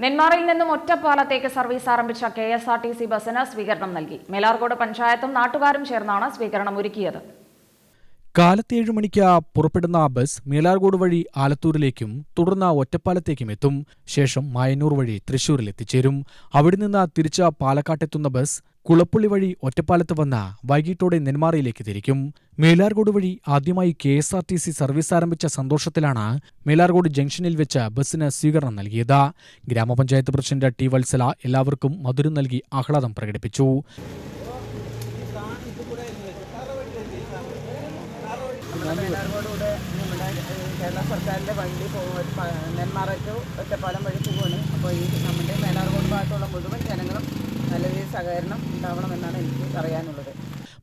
നെന്മാറയിൽ നിന്നും ഒറ്റപ്പാലത്തേക്ക് സർവീസ് ആരംഭിച്ച K S R T C ബസിന് സ്വീകരണം നൽകി. മേലാർകോട് പഞ്ചായത്തും നാട്ടുകാരും ചേർന്നാണ് സ്വീകരണം ഒരുക്കിയത്. കാലത്ത് മണിക്ക് പുറപ്പെടുന്ന ആ ബസ് മേലാർകോട് വഴി ആലത്തൂരിലേക്കും തുടർന്ന് ഒറ്റപ്പാലത്തേക്കും എത്തും. ശേഷം മായന്നൂർ വഴി തൃശൂരിൽ എത്തിച്ചേരും. അവിടെ നിന്ന് തിരിച്ച് പാലക്കാട്ടെത്തുന്ന ബസ് കുളപ്പുള്ളി വഴി ഒറ്റപ്പാലത്ത് വന്ന വൈകിട്ടോടെ നെന്മാറയിലേക്ക് തിരിക്കും. മേലാർകോട് വഴി ആദ്യമായി K S R T C service ആരംഭിച്ച സന്തോഷത്തിലാണ് മേലാർകോട് ജംഗ്ഷനിൽ വെച്ച് ബസ്സിന് സ്വീകരണം നൽകിയത്. ഗ്രാമപഞ്ചായത്ത് പ്രസിഡന്റ് ടി വത്സല എല്ലാവർക്കും മധുരം നൽകി ആഹ്ലാദം പ്രകടിപ്പിച്ചു. കേരള സർക്കാരിന്റെ വണ്ടി പോകും നെന്മാറ ടു ഒറ്റപ്പാലം വഴി പോകുകയാണ് അപ്പോൾ ഈ നമ്മുടെ മേലാർകോട് ഭാഗത്തുള്ള മുഴുവൻ സഹകരണം ഉണ്ടാവണമെന്നാണ് എനിക്ക് പറയാനുള്ളത്.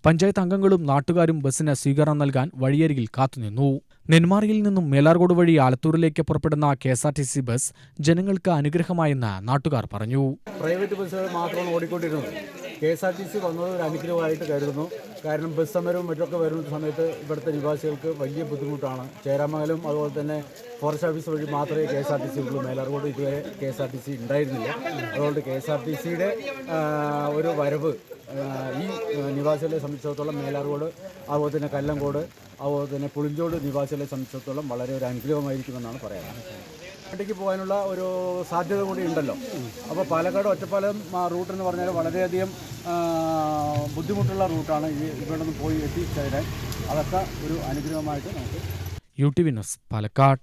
പഞ്ചായത്ത് അംഗങ്ങളും നാട്ടുകാരും ബസ്സിന് സ്വീകരണം നൽകാൻ വഴിയരികിൽ കാത്തുനിന്നു. നെന്മാറിയിൽ നിന്നും മേലാർകോട് വഴി ആലത്തൂരിലേക്ക് പുറപ്പെടുന്ന K S R T C bus ജനങ്ങൾക്ക് അനുഗ്രഹമായെന്ന് നാട്ടുകാർ പറഞ്ഞു. പ്രൈവറ്റ് ബസ്സുകൾ മാത്രമാണ് ഓടിക്കൊണ്ടിരുന്നത്. K S R T C വന്നത് ഒരു അനുഗ്രഹമായിട്ട് കരുതുന്നു. കാരണം ബസ് സമരവും മറ്റൊക്കെ വരുന്ന സമയത്ത് ഇവിടുത്തെ നിവാസികൾക്ക് വലിയ ബുദ്ധിമുട്ടാണ്. ചേരാമംഗലം അതുപോലെ തന്നെ ഫോറസ്റ്റ് ഓഫീസ് വഴി മാത്രമേ K S R T C ഉള്ളൂ. മേലാർകോട് ഇതുവരെ K S R T C ഉണ്ടായിരുന്നില്ല. അതുകൊണ്ട് കെ എസ് ആർ ടി സിയുടെ ഒരു വരവ് ഈ നിവാസികളെ സംബന്ധിച്ചിടത്തോളം മേലാർകോട് അതുപോലെ തന്നെ കല്ലങ്കോട് അതുപോലെ തന്നെ പുളിഞ്ചോട് നിവാസികളെ സംബന്ധിച്ചിടത്തോളം വളരെ ഒരു അനുഗ്രഹമായിരിക്കുമെന്നാണ് പറയാനുള്ളത്. നാട്ടിലേക്ക് പോകാനുള്ള ഒരു സാധ്യത കൂടി ഉണ്ടല്ലോ. അപ്പോൾ പാലക്കാട് ഒറ്റപ്പാലം റൂട്ട് എന്ന് പറഞ്ഞാൽ വളരെയധികം ബുദ്ധിമുട്ടുള്ള റൂട്ടാണ് ഈ ഇവിടെ നിന്ന് പോയി എത്തിച്ചേരാൻ. അതൊക്കെ ഒരു അനുഗ്രഹമായിട്ട് നമുക്ക് യു ടി പാലക്കാട്.